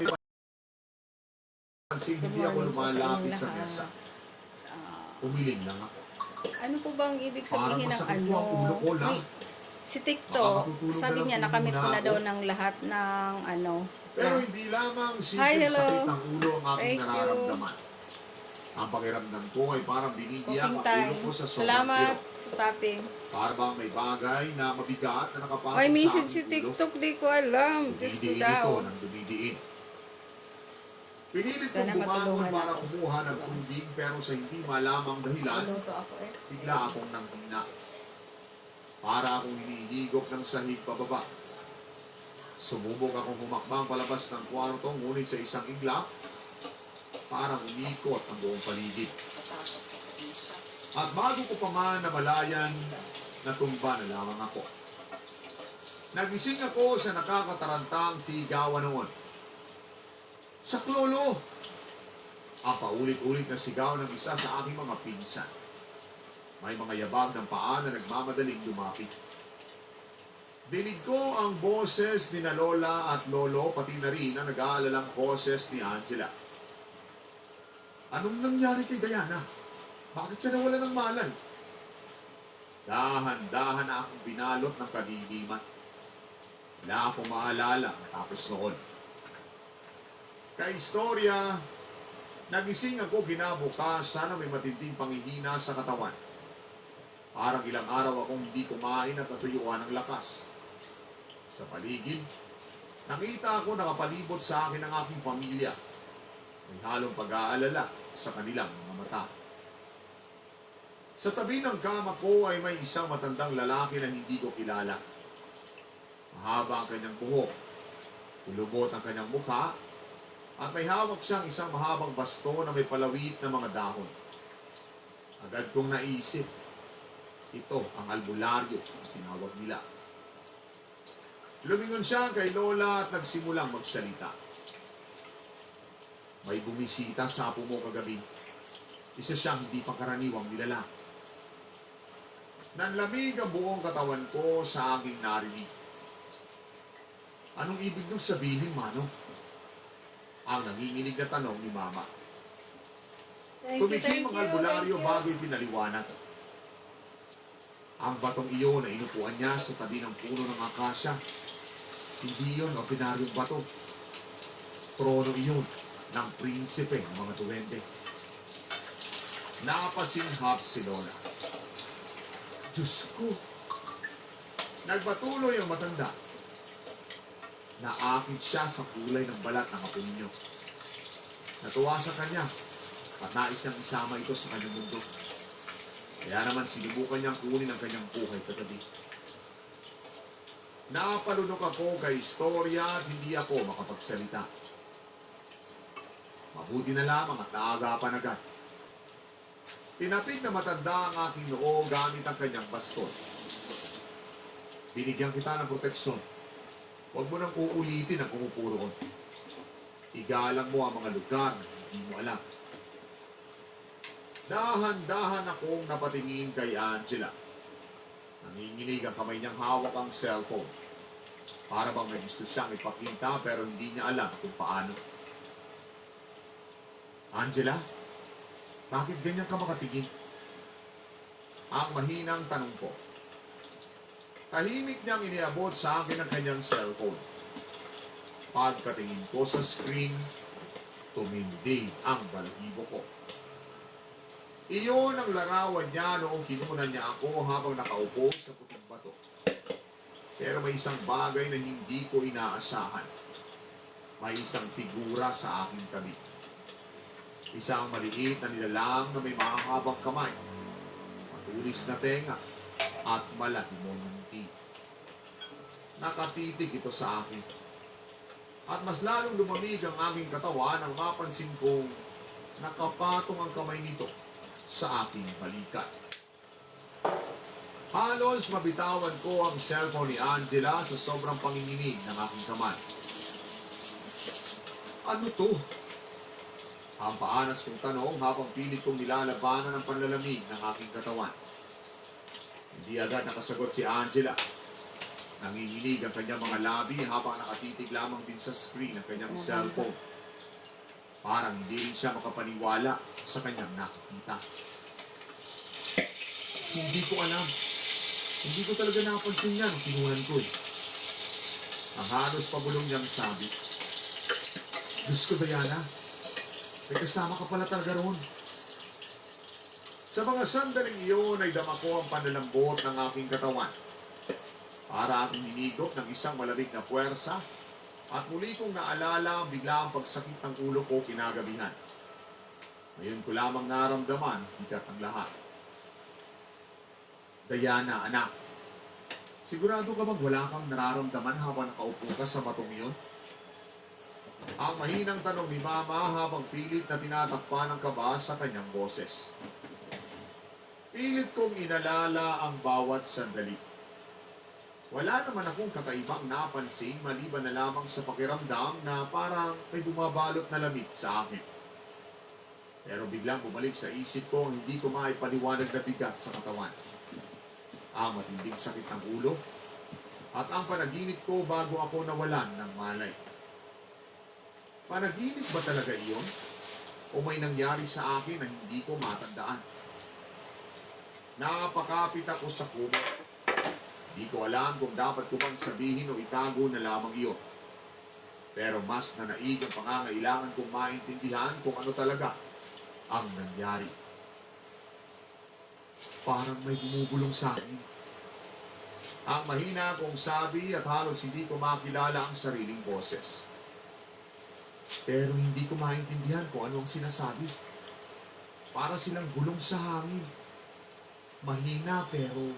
Good hindi ako lumalapit sa mesa. Umiling lang ako. ano po bang ibig Parang sabihin ng masakit ano? ang ulo ko lang. Si TikTok, Makakatutulog sabi lang niya nakamit ko na daw ng lahat ng ano. Pero hindi lamang Hi, hello. sakit ng ulo ang aking Thank you. nararamdaman. Ang pakiramdam ko ay parang binibiyak Cooking ang time. ulo ko sa sobrang Salamat kirot. sa tapping. Para bang may bagay na mabigat na nakapatong May sa message si aking ulo. TikTok, di ko alam. Diyos ko Dumidiin daw. ito ng dumidiin. Pinilit kong bumangon para kumuha ng tubig pero sa hindi malamang dahilan, eh. bigla akong nanghina. Para akong hinihigop ng sahig pababa. Sumubok akong humakbang palabas ng kwarto ngunit sa isang iglap, parang umikot ang buong paligid. At bago ko pa man namalayan, natumba na lamang ako. Nagising ako sa nakakatarantang sigawan noon. Saklolo! Ang paulit-ulit na sigaw ng isa sa aking mga pinsan. May mga yabag ng paa na nagmamadaling lumapit. Dinig ko ang boses ni na Lola at Lolo pati na rin ang nag-aalalang boses ni Angela. Anong nangyari kay Diana? Bakit siya nawala ng malay? Dahan-dahan akong binalot ng kadiliman. Wala akong maalala matapos noon. Kaistorya, nagising ako kinabukasan na may matinding panghihina sa katawan. Parang ilang araw akong hindi kumain at natuyuan ng lakas. Sa paligid, nakita ako nakapalibot sa akin ang aking pamilya. May halong pag-aalala sa kanilang mga mata. Sa tabi ng kama ko ay may isang matandang lalaki na hindi ko kilala. Mahaba ang kanyang buhok, kulubot ang kanyang mukha, at may hawak siyang isang mahabang basto na may palawit na mga dahon. Agad kong naisip, ito ang albularyo na tinawag nila. Lumingon siya kay Lola at nagsimulang magsalita. May bumisita sa apo mo kagabi. Isa siyang hindi pangkaraniwang nilalang. Nanlamig ang buong katawan ko sa aking narinig. Anong ibig nung sabihin, Mano? Ang nanginginig na tanong ni Mama. Tumikim ang albularyo bago ipinaliwanag. Ang batong iyon na inupuan niya sa tabi ng puno ng akasya. Hindi yun ordinaryong bato. Trono iyon ng prinsipe ng mga duwende. Napasinghap si Lola. Diyos ko! Nagpatuloy ang matanda. Naakit siya sa kulay ng balat ng apo ninyo. Natuwa sa kanya at nais niyang isama ito sa kanyang mundo. Kaya naman sinubukan niyang kunin ang kanyang buhay kagabi. Napalunok ako kay istorya at hindi ako makapagsalita. Mabuti na lamang at naagapan agad. Tinapik na matanda ang aking noo gamit ang kanyang baston. Binigyan kita ng proteksyon. Huwag mo nang uulitin ang kumupuro ko. Igalang mo ang mga lugar na hindi mo alam. Dahan-dahan akong napatingin kay Angela. Nanginginig ang kamay niyang hawak ang cellphone. Para bang may gusto siyang ipakita pero hindi niya alam kung paano. Angela, bakit ganyan ka makatingin? Ang mahinang tanong ko. Tahimik niyang iniabot sa akin ang kanyang cellphone. Pagkatingin ko sa screen, tumindi ang balahibo ko. Iyon ang larawan niya noong kinunan niya ako habang nakaupo sa puting bato. Pero may isang bagay na hindi ko inaasahan. May isang figura sa aking tabi. Isang maliit na nilalang na may mahabang kamay, matulis na tenga, at malaki mo ngiti. Nakatitig ito sa akin. At mas lalong lumamig ang aking katawan nang mapansin kong nakapatong ang kamay nito sa aking balikat. Halos mabitawan ko ang cellphone ni Angela sa sobrang panginginig ng aking kamay. Ano to? Ang paanas kong tanong habang pilit kong nilalabanan ang panlalamig ng aking katawan. Hindi agad nakasagot si Angela. Nanginginig ang kanyang mga labi habang nakatitig lamang din sa screen ng kanyang Maganda. cellphone. Parang hindi rin siya makapaniwala sa kanyang nakikita. Hindi ko alam. Hindi ko talaga napansin yan. Kinunan ko eh. Ang halos pabulong niyang sabi. Diyos ko, Diana. May kasama ka pala talaga roon. Sa mga sandaling iyon ay dama ko ang panlalambot ng aking katawan. Para akong hinigop ng isang malamig na puwersa at muli kong naalala ang biglaang pagsakit ng ulo ko kinagabihan. Ngayon ko lamang naramdaman higat ang lahat. Diana, anak, sigurado ka bang wala kang nararamdaman habang nakaupo ka sa batong iyon? Ang mahinang tanong ni Mama habang pilit na tinatakpan ng kaba sa kanyang boses. Pilit kong inalala ang bawat sandali. Wala naman akong kakaibang napansin maliban na lamang sa pakiramdam na parang may bumabalot na lamig sa akin. Pero biglang bumalik sa isip ko hindi ko maipaliwanag na bigat sa katawan. Ang matinding sakit ng ulo at ang panaginip ko bago ako nawalan ng malay. Panaginip ba talaga iyon? O may nangyari sa akin na hindi ko matandaan? Napakapit ako sa kumot. Di ko alam kung dapat ko bang sabihin o itago na lamang iyon. Pero mas nanaig ang pangangailangan kong maintindihan kung ano talaga ang nangyari. Parang may bumubulong sa akin. Ang mahina kong sabi at halos hindi ko makilala ang sariling boses. Pero hindi ko maintindihan kung ano ang sinasabi. Para silang gulong sa hangin. Mahina pero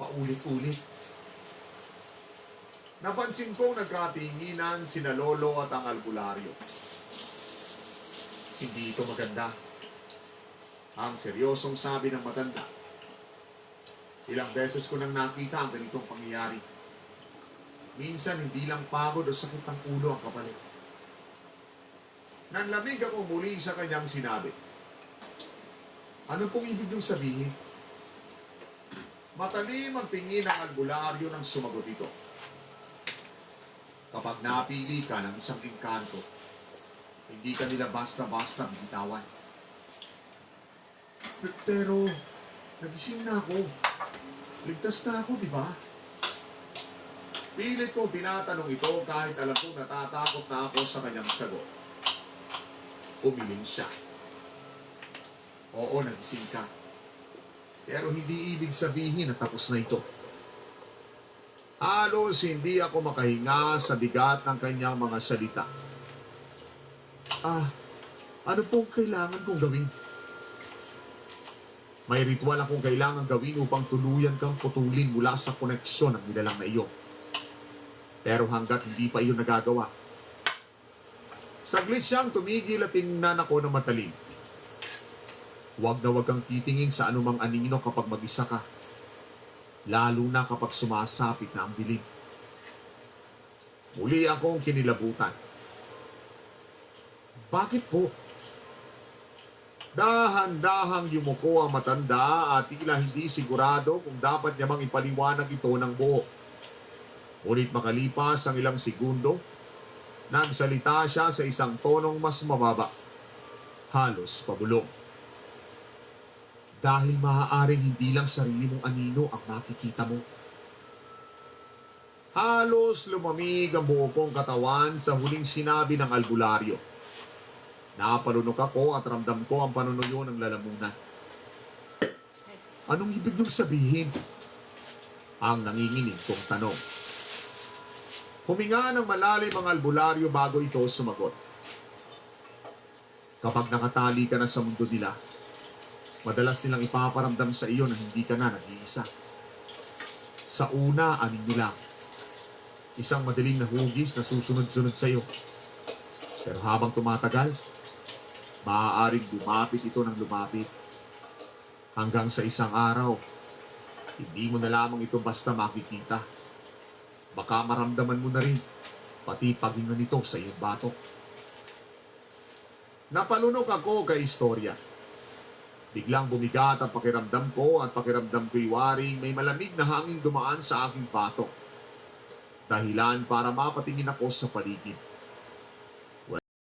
paulit-ulit. Napansin kong nagkatinginan sina Lolo at ang albularyo. Hindi ito maganda. Ang seryosong sabi ng matanda. Ilang beses ko nang nakita ang ganitong pangyayari. Minsan hindi lang pagod o sakit ng ulo ang kapalit. Nanlamig ako muli sa kanyang sinabi. Ano pong ibig niyong sabihin? Matalim ang tingin ng albularyo nang sumagot ito. Kapag napili ka ng isang engkanto, hindi ka nila basta-basta bitawan. Pero, nagising na ako. Ligtas na ako, di ba? Pilit kong tinatanong ito kahit alam kong natatakot na ako sa kanyang sagot. Umiling siya. Oo, nagising ka. Pero hindi ibig sabihin na tapos na ito. Halos hindi ako makahinga sa bigat ng kanyang mga salita. Ah, ano pong kailangan kong gawin? May ritual akong kailangan gawin upang tuluyan kang putulin mula sa koneksyon ng nilalang na iyo. Pero hanggat hindi pa iyon nagagawa, saglit siyang tumigil at tinignan ako ng matalim. Huwag na huwag kang titingin sa anumang anino kapag mag-isa ka. Lalo na kapag sumasapit na ang dilim. Muli akong kinilabutan. Bakit po? Dahan-dahang yumuko ang matanda at tila hindi sigurado kung dapat niya mang ipaliwanag ito ng buo. Ngunit makalipas ang ilang segundo, nagsalita siya sa isang tonong mas mababa. Halos pabulong dahil maaaring hindi lang sarili mong anino ang makikita mo. Halos lumamig ang buo kong katawan sa huling sinabi ng albularyo. Napalunok ako at ramdam ko ang panunuyo ng lalamunan. Anong ibig niyong sabihin? Ang nanginginig kong tanong. Huminga ng malalim ang albularyo bago ito sumagot. Kapag nakatali ka na sa mundo nila, madalas nilang ipaparamdam sa iyo na hindi ka na nag-iisa. Sa una, anin mo lang. Isang madaling na hugis na susunod-sunod sa iyo. Pero habang tumatagal, maaaring lumapit ito ng lumapit. Hanggang sa isang araw, hindi mo na lamang ito basta makikita. Baka maramdaman mo na rin, pati paghinga nito sa iyong batok. Napalunok ako kay istorya. Biglang bumigat ang pakiramdam ko at pakiramdam ko'y waring may malamig na hangin dumaan sa aking batok. Dahilan para mapatingin ako sa paligid.